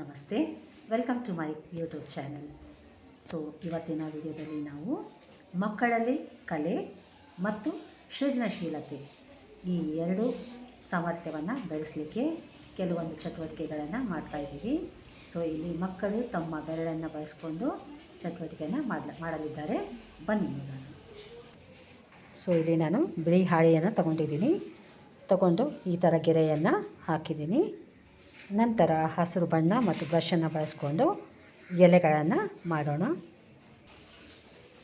ನಮಸ್ತೆ. Welcome to my YouTube channel so ಇವತ್ತಿನ ವಿಡಿಯೋದಲ್ಲಿ ನಾವು ಮಕ್ಕಳಲ್ಲಿ ಕಲೆ ಮತ್ತು ಸೃಜನಶೀಲತೆ ಈ ಎರಡು ಸಾಮರ್ಥ್ಯವನ್ನು ಬೆಳೆಸಲಿಕ್ಕೆ ಕೆಲವೊಂದು ಚಟುವಟಿಕೆಗಳನ್ನು ಮಾಡ್ತಾಯಿದ್ದೀವಿ ಸೊ ಇಲ್ಲಿ ಮಕ್ಕಳು ತಮ್ಮ ಬೆರಳನ್ನು ಬಳಸ್ಕೊಂಡು ಚಟುವಟಿಕೆಯನ್ನು ಮಾಡಲ, ಮಾಡಲಿದ್ದಾರೆ. ಬನ್ನಿ ನಾನು ಸೊ ಇಲ್ಲಿ ನಾನು ಬಿಳಿ ಹಾಳೆಯನ್ನು ತಗೊಂಡಿದ್ದೀನಿ. ತಗೊಂಡು ಈ ಥರ ಗೆರೆಯನ್ನು ಹಾಕಿದ್ದೀನಿ. ನಂತರ ಹಸಿರು ಬಣ್ಣ ಮತ್ತು ಬ್ರಷನ್ನು ಬಳಸ್ಕೊಂಡು ಎಲೆಗಳನ್ನು ಮಾಡೋಣ.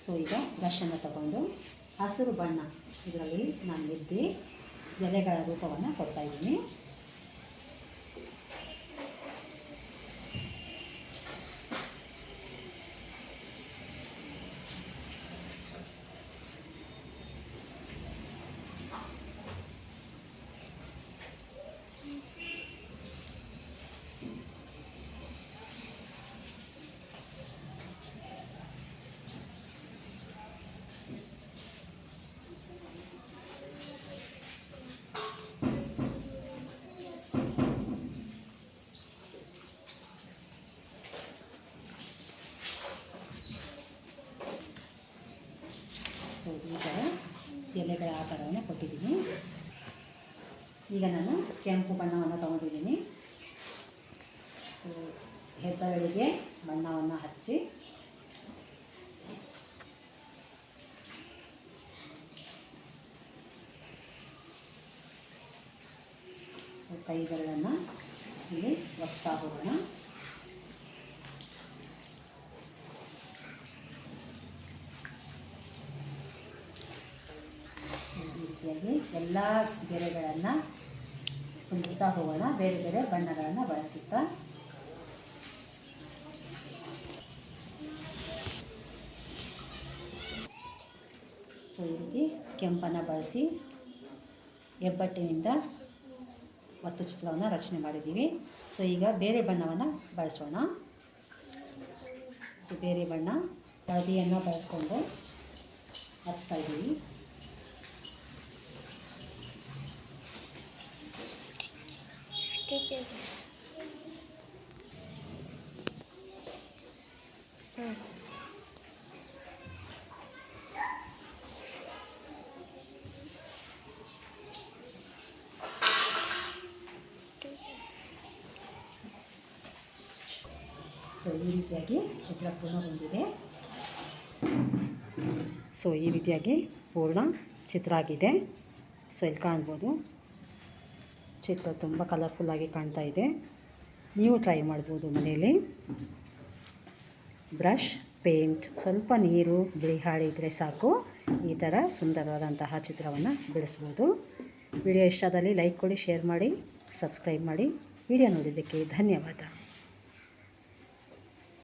ಸೊ ಈಗ ಬ್ರಷನ್ನು ತಗೊಂಡು ಹಸಿರು ಬಣ್ಣ ಇದರಲ್ಲಿ ನಾನು ಎದ್ದು ಎಲೆಗಳ ರೂಪವನ್ನು ಕೊಡ್ತಾ ಸೊ ಈ ಥರ ಎಲೆಗಳ ಆಕಾರವನ್ನು ಕೊಟ್ಟಿದ್ದೀನಿ. ಈಗ ನಾನು ಕೆಂಪು ಬಣ್ಣವನ್ನು ತಗೊಂಡಿದ್ದೀನಿ. ಸೊ ಹೆಬ್ಬರಳಿಗೆ ಬಣ್ಣವನ್ನು ಹಚ್ಚಿ. ಸೊ ಕೈಗಳನ್ನು ಇಲ್ಲಿ ಒತ್ತಾ ಹೋಗೋಣ. ರೀತಿಯಾಗಿ ಎಲ್ಲ ಗೆರೆಗಳನ್ನು ತುಂಬಿಸ್ತಾ ಹೋಗೋಣ. ಬೇರೆ ಬೇರೆ ಬಣ್ಣಗಳನ್ನು ಬಳಸುತ್ತಾ. ಸೊ, ಈ ರೀತಿ ಕೆಂಪನ್ನು ಬಳಸಿ ಹೆಬ್ಬಟ್ಟಿನಿಂದ ಒತ್ತು ಚಿತ್ರವನ್ನು ರಚನೆ ಮಾಡಿದ್ದೀವಿ. ಸೊ, ಈಗ ಬೇರೆ ಬಣ್ಣವನ್ನು ಬಳಸೋಣ. ಸೊ, ಬೇರೆ ಬಣ್ಣ ಹಳದಿಯನ್ನು ಬಳಸ್ಕೊಂಡು ಹಚ್ತಾ ಇದ್ದೀವಿ. ಸೊ ಈ ರೀತಿಯಾಗಿ ಚಿತ್ರ ಪೂರ್ಣಗೊಂಡಿದೆ ಸೊ ಈ ರೀತಿಯಾಗಿ ಪೂರ್ಣ ಚಿತ್ರ ಆಗಿದೆ. ಸೊ ಇಲ್ಲಿ ಕಾಣ್ಬೋದು. ಚಿತ್ರ ತುಂಬ ಕಲರ್ಫುಲ್ಲಾಗಿ ಕಾಣ್ತಾ ಇದೆ. ನೀವು ಟ್ರೈ ಮಾಡ್ಬೋದು ಮನೆಯಲ್ಲಿ. ಬ್ರಷ್ ಪೇಂಟ್ ಸ್ವಲ್ಪ ನೀರು, ಬಿಳಿ ಹಾಳೆ ಇದ್ದರೆ ಸಾಕು. ಈ ಥರ ಸುಂದರವಾದಂತಹ ಚಿತ್ರವನ್ನು ಬಿಡಿಸ್ಬೋದು. ವಿಡಿಯೋ ಇಷ್ಟದಲ್ಲಿ ಲೈಕ್ ಕೊಡಿ ಶೇರ್ ಮಾಡಿ ಸಬ್ಸ್ಕ್ರೈಬ್ ಮಾಡಿ. ವಿಡಿಯೋ ನೋಡಿದ್ದಕ್ಕೆ ಧನ್ಯವಾದ.